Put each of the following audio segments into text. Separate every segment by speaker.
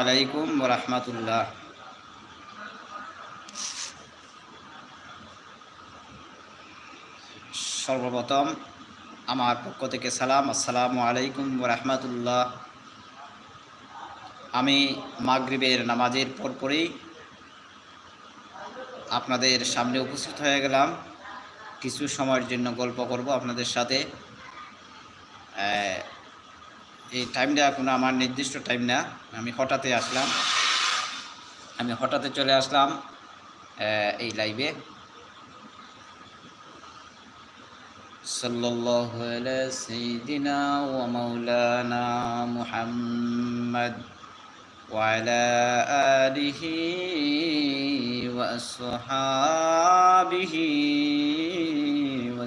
Speaker 1: আলাইকুম রহমতুল্লাহ সর্বপ্রথম আমার পক্ষ থেকে সালাম, আসসালামু আলাইকুম রহমতুল্লাহ আমি মাগরিবের নামাজের পরপরই আপনাদের সামনে উপস্থিত হয়ে গেলাম। কিছু সময়ের জন্য গল্প করব আপনাদের সাথে। এই টাইমটা কোনো আমার নির্দিষ্ট টাইম না। আমি হঠাৎই আসলাম। আমি হঠাৎই চলে আসলাম এই লাইভে সাল্লাল্লাহু আলা সাইয়্যিদিনা ওয়া মাওলানা মুহাম্মদ ওয়া আলা আলিহি ওয়া আসহাবিহি ওয়া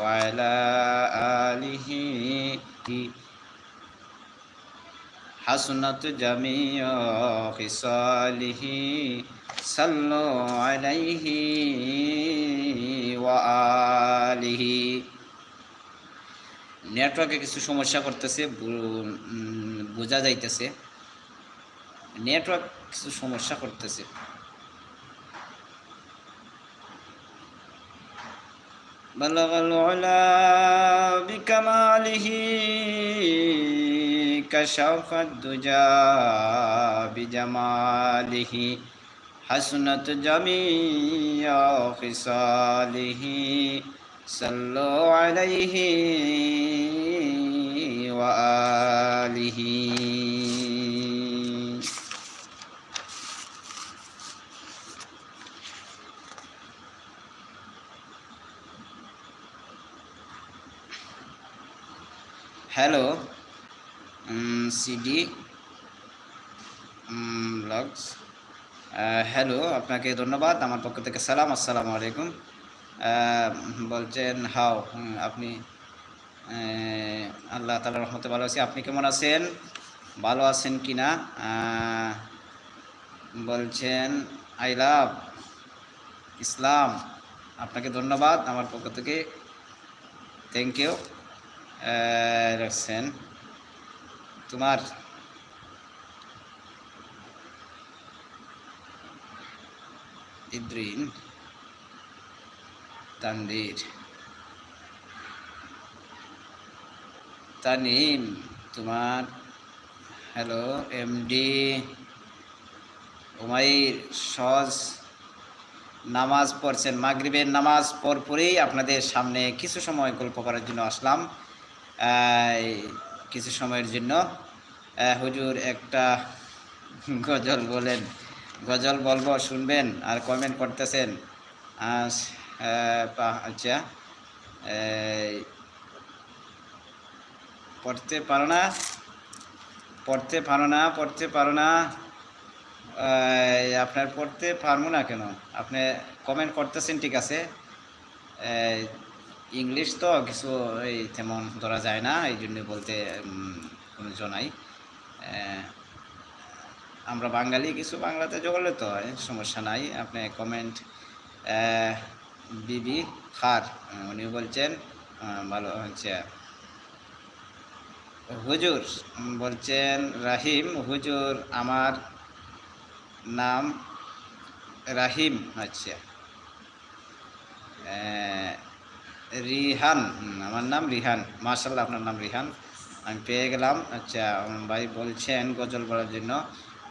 Speaker 1: وعلى آله حسنت جميع خصاله صلوا عليه وآله নেটওয়ার্কে কিছু সমস্যা করতেছে বু- উম, বোঝা যাইতেছে নেটওয়ার্ক কিছু সমস্যা করতেছে بلغ العلا بكماله كشف الدجى بجماله حسنت جميع خصاله. صلوا عليه وآله. হ্যালো সিডি ব্লগস হ্যালো আপনাকে ধন্যবাদ। আমার পক্ষ থেকে সালাম আসসালামু আলাইকুম। আহ, বলছেন হাও আপনি আহ, আল্লাহ তালা রহমতে ভালো আছি। আপনি কেমন আছেন? ভালো আছেন কি না? আহ, বলছেন আই লাভ ইসলাম আপনাকে ধন্যবাদ আমার পক্ষ থেকে। থ্যাংক ইউ রাখছেন। তোমার ইদ্রিন তানদির তানিম, তোমার হ্যালো, এমডি উমাইর সজ, নামাজ পড়ছেন। মাগরিবের নামাজ পর পরেই আপনাদের সামনে কিছু সময় গল্প করার জন্য আসলাম। কিছু সময়ের জন্য হুজুর একটা গজল বলেন। গজল বলব, শুনবেন আর কমেন্ট করতেছেন। আচ্ছা পড়তে পারো না, পড়তে পারো না, পড়তে পারো না আপনার পড়তে পারব না কেন? আপনি কমেন্ট করতেছেন, ঠিক আছে? ইংলিশ তো কিছু এই তেমন ধরা যায় না, এই জন্য বলতে জনাই আমরা বাঙালি, কিছু বাংলাতে জগলে তো সমস্যা নাই। আপনি কমেন্ট বিবি খার উনি বলছেন ভালো হচ্ছে হুজুর বলছেন, রাহিম, হুজুর, আমার নাম রাহিম আচ্ছা রিহান আমার নাম রিহান। মার্শাল্লাহ আপনার নাম রিহান। আমি পেয়ে গেলাম। আচ্ছা ভাই বলছেন গজল বলার জন্য,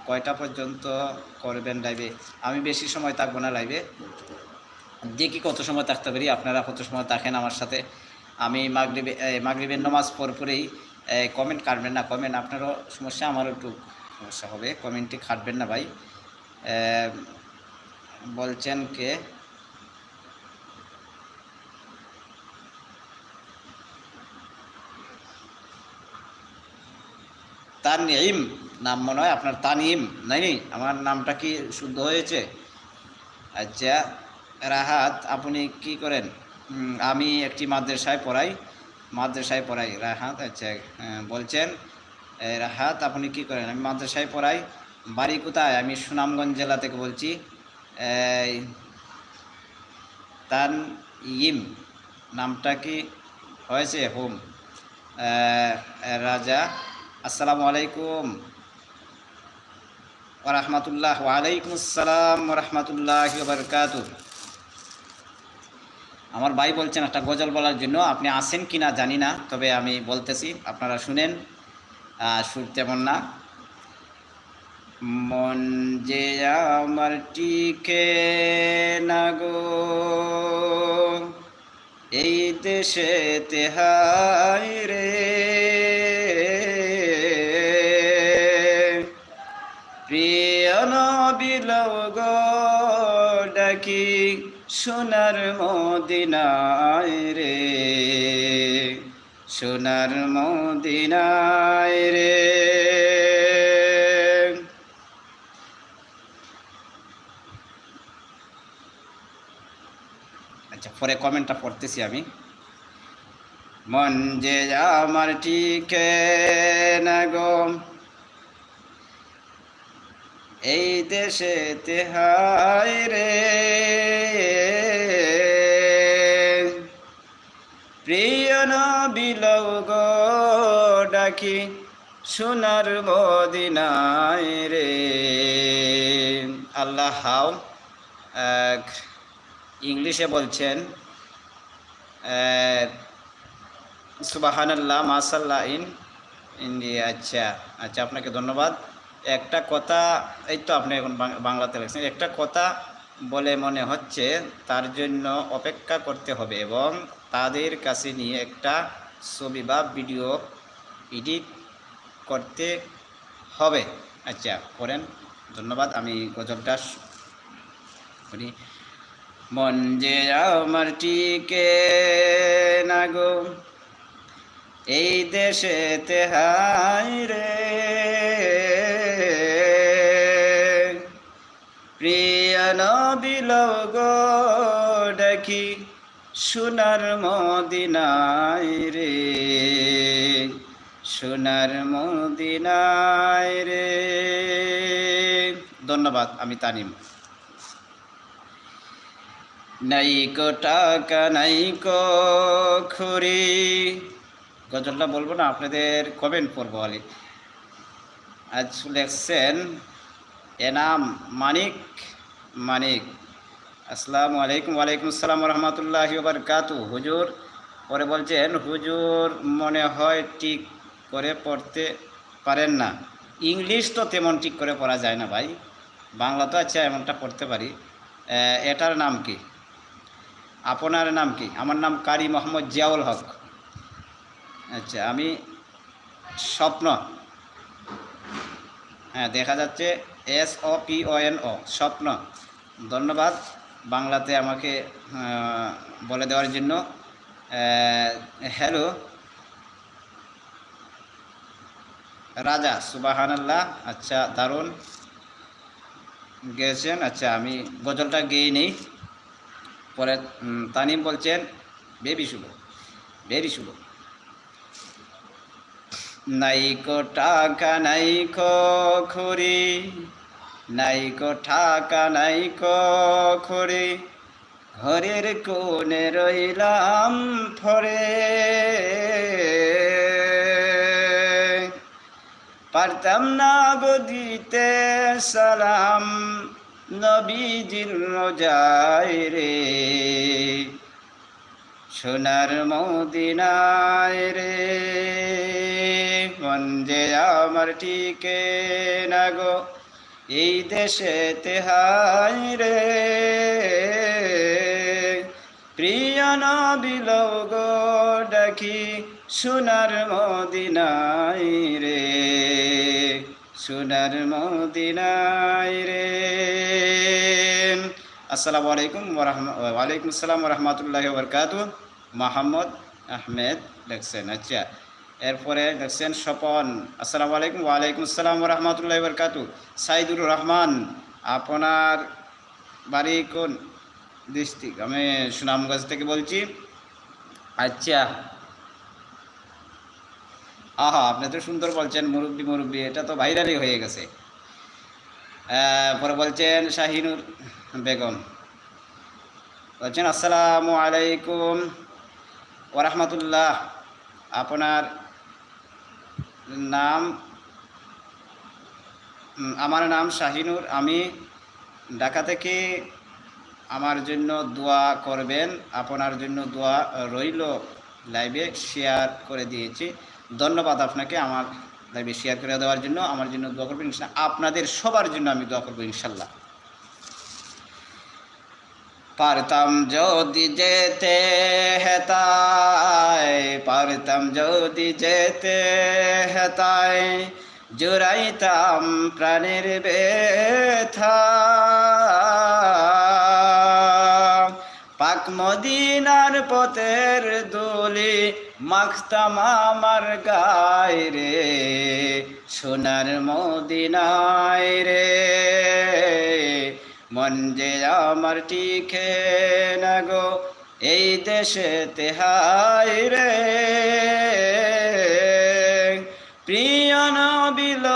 Speaker 1: কয়টা পর্যন্ত করবেন লাইভে আমি বেশি সময় থাকব না লাইভে দেখি কত সময় থাকতে পারি, আপনারা কত সময় থাকেন আমার সাথে। আমি মাগরিবে মাগরিবের নমাজ পর পরেই কমেন্ট কাটবেন না কমেন্ট আপনারও সমস্যা, আমারও একটু সমস্যা হবে। কমেন্টটি কাটবেন না ভাই। বলছেন কে? তানইম নাম মনে হয় আপনার তানিম নাই আমার নামটা কি শুদ্ধ হয়েছে? আচ্ছা রাহাত আপনি কি করেন? আমি একটি মাদ্রাসায় পড়াই মাদ্রাসায় পড়াই। রাহাত আচ্ছা আহ, বলছেন রাহাত আপনি কি করেন? আমি মাদ্রাসায় পড়াই। বাড়ি কোথায়? আমি সুনামগঞ্জ জেলা থেকে বলছি। তান ইম নামটা কি হয়েছে? হোম রাজা আসসালামু আলাইকুম। ওরহমতুল্লাহ ওয়ালাইকুম আসসালাম ওরহমতুল্লাহ বারকাত আমার ভাই বলছেন, একটা গজল বলার জন্য আপনি আসেন কি না জানি না, তবে আমি বলতেছি, আপনারা শুনেন। সুর তেমন না। মন যে আমার টিকে না গো, এই দেশে তেহাই রে সোনার মদিনায় রে, সোনার মদিনায় রে। আচ্ছা পরে কমেন্টটা পড়তেছি আমি। মন যে আমার টিকে না গো, এই দেশে তেহাই রে। প্রিয় নবিলও গো ডাকি সোনার মদিনায় রে। আল্লাহ হাও ইংলিশে বলছেন সুবাহান আল্লাহ মাসাল্লাহ ইন ইন্ডিয়া। আচ্ছা আচ্ছা আপনাকে ধন্যবাদ। একটা কথা, এই তো আপনি এখন বাংলাতে লেখছেন। একটা কথা বলে মনে হচ্ছে, তার জন্য অপেক্ষা করতে হবে এবং তাদের কাছে নিয়ে একটা ছবি বা ভিডিও এডিট করতে হবে। আচ্ছা করেন। ধন্যবাদ, আমি গজলটা করি মন যে আমার টিকে না গো, এই দেশে তেহাই রে। নবিল গো ডাকি সোনার মদিনায় রে, সোনার মদিনায় রে। ধন্যবাদ, আমি তানিম। নাইকো টাকা নাইকো খুরি। গজলটা বলব না, আপনাদের কমেন্ট পড়ব আলি আজ লেখছেন, এনাম মানিক মানিক। আসসালামু আলাইকুম, ওয়ালাইকুম আসসালাম রহমতুল্লাহ বারকাতু হুজুর, পরে বলছেন, হুজুর, মনে হয় ঠিক করে পড়তে পারেন না। ইংলিশ তো তেমন ঠিক করে পড়া যায় না ভাই। বাংলা তো আচ্ছা এমনটা পড়তে পারি। এটার নাম কি? আপনার নাম কি? আমার নাম কারি মোহাম্মদ জিয়াউল হক। আচ্ছা আমি স্বপ্ন। হ্যাঁ দেখা যাচ্ছে S O P O N O, স্বপ্ন। ধন্যবাদ বাংলাতে আমাকে বলে দেওয়ার জন্য। হ্যালো। রাজা সুবাহান আল্লাহ আচ্ছা দারুণ। গেয়েছেন আচ্ছা আমি গজলটা গেয়ে নেই। পরে তানিম বলছেন, বেবি শুভ ভেরি শুভ। নাইকো টাকা, নাইকো খুরি নাইকো টাকা, নাইকো খুরি ঘরের কোণে রইলাম ফরে। পারতাম না গো দিতে সালাম, নবীজির মজায় রে। সোনার মদিনায় রে। মঞ্জে আমার টিকে গো এই দেশে তেহাই রে। প্রিয় নবিল ডাকি সোনার মদিনায় রে, সোনার মদিনায় রে। আসসালামু আলাইকুম ওয়ালাইকুম আসসালাম রহমতুল্লাহ বরকাত মোহাম্মদ আহমেদ লেখছেন। আচ্ছা এরপরে দেখছেন স্বপন, আসসালামু আলাইকুম ওয়ালাইকুম আসসালাম রহমতুল্লাহ বরকাতু সাইদুর রহমান, আপনার বাড়ি কোন ডিস্ট্রিক্ট আমি সুনামগঞ্জ থেকে বলছি। আচ্ছা। আহা, আপনি তো সুন্দর বলছেন, মুরব্বী মুরব্বী, এটা তো ভাইরালই হয়ে গেছে। পরে বলছেন শাহিনুর বেগম। বলছেন, আসসালামু আলাইকুম ওরহমতুল্লাহ আপনার নাম আমার নাম শাহিনুর। আমি ঢাকা থেকে আমার জন্য দোয়া করবেন? আপনার জন্য দোয়া রইল লাইভে শেয়ার করে দিয়েছি। ধন্যবাদ আপনাকে আমার লাইভে শেয়ার করে দেওয়ার জন্য। আমার জন্য দোয়া করবেন। আপনাদের সবার জন্য আমি দোয়া করব ইনশাল্লাহ। পারতাম যদি যেতে হেতায় পারতাম যদি যেতে হেতায় জুড়াইতাম প্রাণের ব্যথা পাক মদিনার পথের দোলে মাখতাম আমার গায় রে সোনার মদিনায় রে মন যে আমার টিকে না গো এই দেশে তেহাই রে। প্রিয় নবিল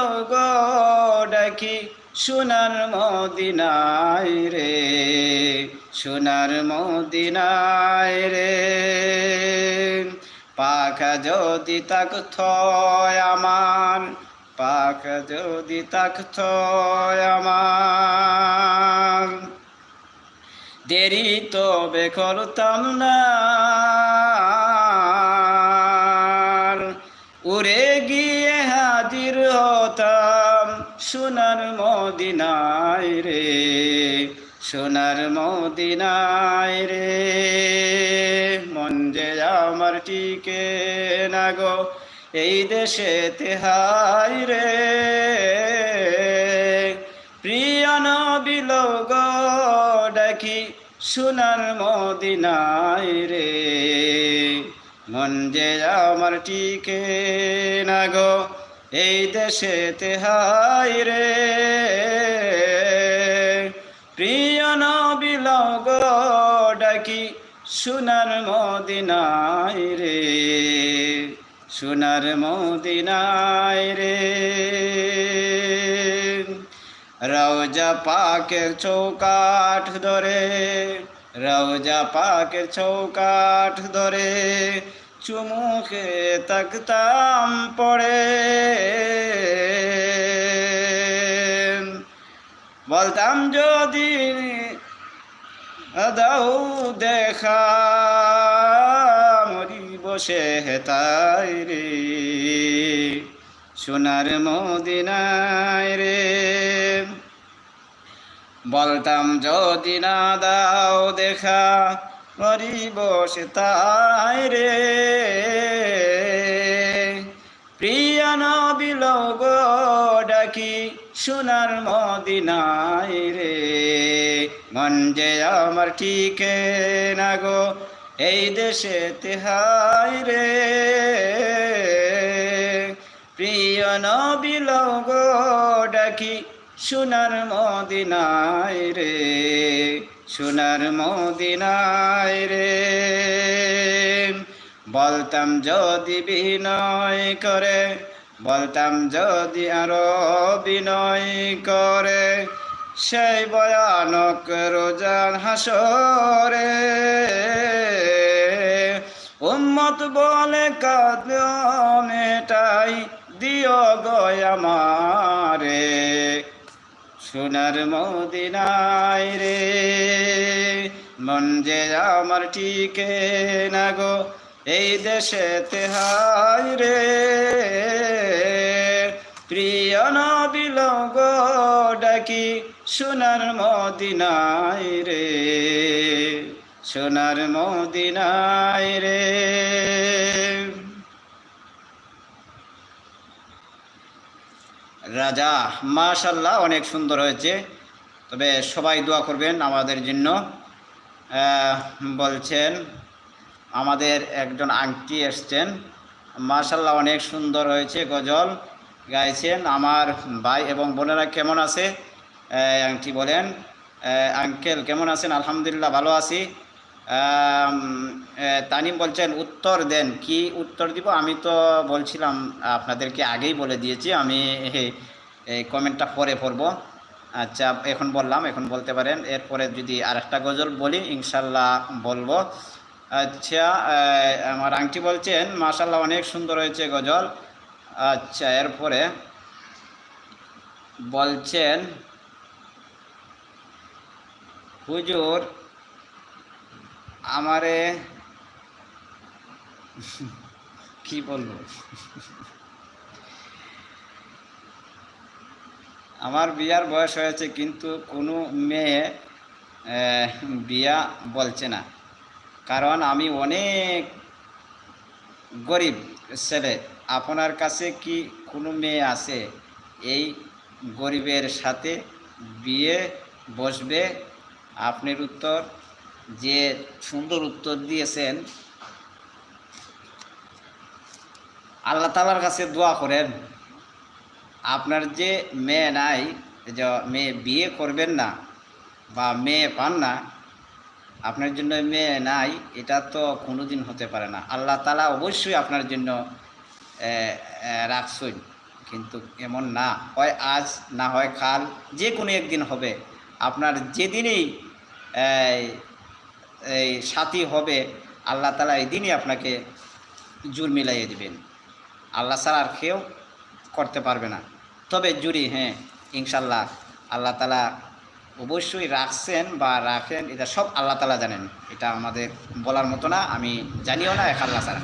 Speaker 1: ডাকি, সোনার মদিনায় রে, সোনার মদিনায় রে। পাখা যদি তাক আমার পাখা যদি তাক আমার দেরি তো বেকরতাম না। উড়ে গিয়ে হাজির হতাম সোনার মদিনায় রে, সোনার মদিনায় রে। মন যে আমার টিকে না গো এই দেশে তেহাই রে। প্রিয় নবিল গো সোনার মদিনায় রে। মন যে আমার টিকে না গো, এই দেশে তেহাই রে। প্রিয় নবিল ডাকি, সোনার মদিনায় রে, সোনার মদিনায় রে। রওজা পাকের চৌকাঠ ধরে, রওজা পাকের চৌকাঠ ধরে চুমুকে তাকতাম পড়ে। বলতাম, যদি দাও দেখা মরি বসে হেতাই রে, সোনার মদিনায় রে। বলতাম, যদি না দাও দেখা মরি বসে তাই রে। প্রিয় নবিল ডাকি, সোনার মদিনায় রে। মন যে আমার ঠিকে না গো, এই দেশে তেহাই রে। প্রিয় নবিল ডাকি সোনার মদিনায় রে, সোনার মদিনায় রে। বলতাম যদি বিনয় করে, বলতাম যদি আরও বিনয় করে, সেই ভয়ানক রোজান হাসরে। উম্মত বলে কাঁদ মেটাই দিও গয় আমারে। সোনার মদিনায় রে, মন যে আমার টিকে না গো, এই দেশে তেহাই রে। প্রিয় নবিল গো ডাকি সোনার মদিনায় রে, সোনার মদিনায় রে। রাজা মাশাল্লাহ অনেক সুন্দর হয়েছে। তবে সবাই দোয়া করবেন আমাদের জন্য। বলছেন, আমাদের একজন আংটি এসছেন। মাশাল্লাহ অনেক সুন্দর হয়েছে গজল। গাইছেন আমার ভাই এবং বোনেরা কেমন আছে? আংটি বলেন। আঙ্কেল কেমন আছেন? আলহামদুলিল্লাহ, ভালো আছি। তানিম বলছেন, উত্তর দেন। কি উত্তর দিব? আমি তো বলছিলাম, আপনাদেরকে আগেই বলে দিয়েছি। আমি এই কমেন্টটা পরে পড়ব। আচ্ছা এখন বললাম, এখন বলতে পারেন। এরপরে যদি আর একটা গজল বলি ইনশাল্লাহ বলব। আচ্ছা আমার আংটি বলছেন মাশাল্লাহ অনেক সুন্দর হয়েছে গজল। আচ্ছা এরপরে বলছেন, হুজুর আমারে কি বলব? আমার বিয়ার বয়স হয়েছে কিন্তু কোনো মেয়ে বিয়া বলছে না। কারণ আমি অনেক গরিব ছেলে। আপনার কাছে কি কোনো মেয়ে আছে? এই গরিবের সাথে বিয়ে বসবে? আপনার উত্তর যে সুন্দর উত্তর দিয়েছেন, আল্লাহ তালার কাছে দোয়া করেন, আপনার যে মেয়ে নাই যে মেয়ে বিয়ে করবেন না বা মেয়ে পান না, আপনার জন্য মেয়ে নাই, এটা তো কোনো দিন হতে পারে না। আল্লাহ তালা অবশ্যই আপনার জন্য রাখছই কিন্তু এমন না হয় আজ, না হয় কাল, যে কোনো একদিন হবে। আপনার যেদিনই এই সাথী হবে, আল্লাহ তালা এই দিনই আপনাকে জুর মিলাইয়ে দিবেন। আল্লাহ ছাড়া আর কেউ করতে পারবে না। তবে জুরি হ্যাঁ ইনশাল্লাহ আল্লাহ তালা অবশ্যই রাখছেন বা রাখেন, এটা সব আল্লাহ তালা জানেন। এটা আমাদের বলার মতো না, আমি জানিও না, এক আল্লাহ ছাড়া।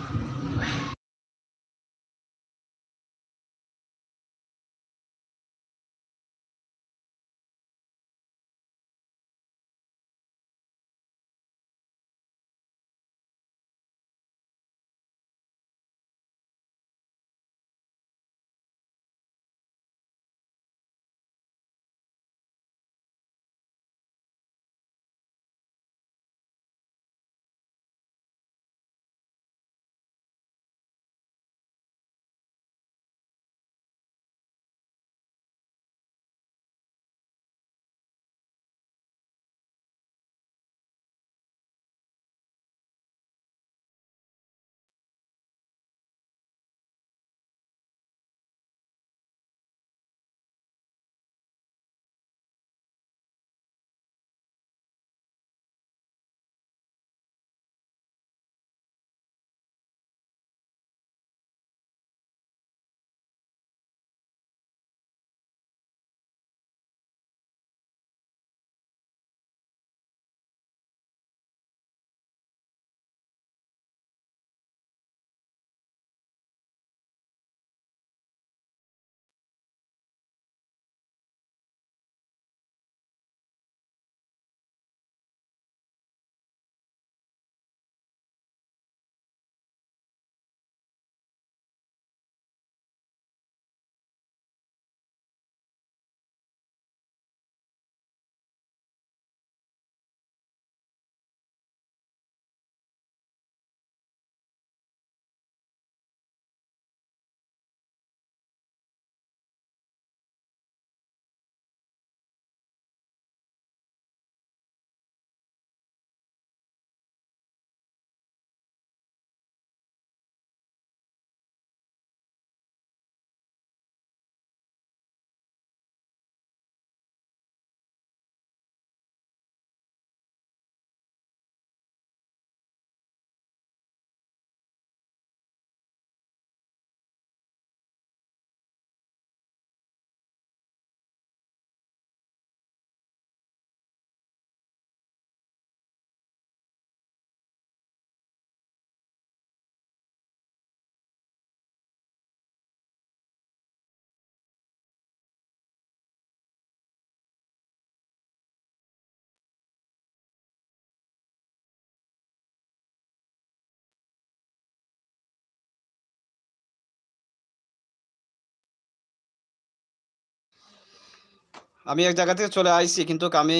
Speaker 1: আমি এক জায়গা থেকে চলে আসছি কিন্তু আমি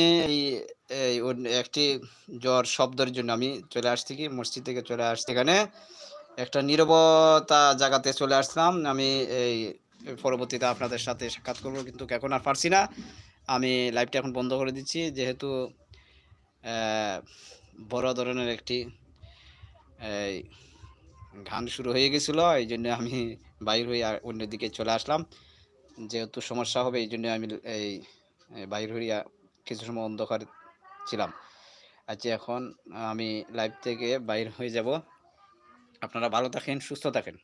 Speaker 1: এই একটি জ্বর শব্দের জন্য আমি চলে আসছি কি, মসজিদ থেকে চলে আসছি। এখানে একটা নীরবতা জায়গাতে চলে আসলাম। আমি এই পরবর্তীতে আপনাদের সাথে সাক্ষাৎ করব, কিন্তু এখন আর পারছি না। আমি লাইভটা এখন বন্ধ করে দিচ্ছি, যেহেতু বড় ধরনের একটি, এই গান শুরু হয়ে গেছিল এই জন্য আমি বাইর হয়ে অন্যদিকে চলে আসলাম। যেহেতু সমস্যা হবে, এই জন্য আমি এই বাইর হইয়া কিছু সময় অন্ধকার ছিলাম। আচ্ছা এখন আমি লাইভ থেকে বাইর হয়ে যাব। আপনারা ভালো থাকেন, সুস্থ থাকেন।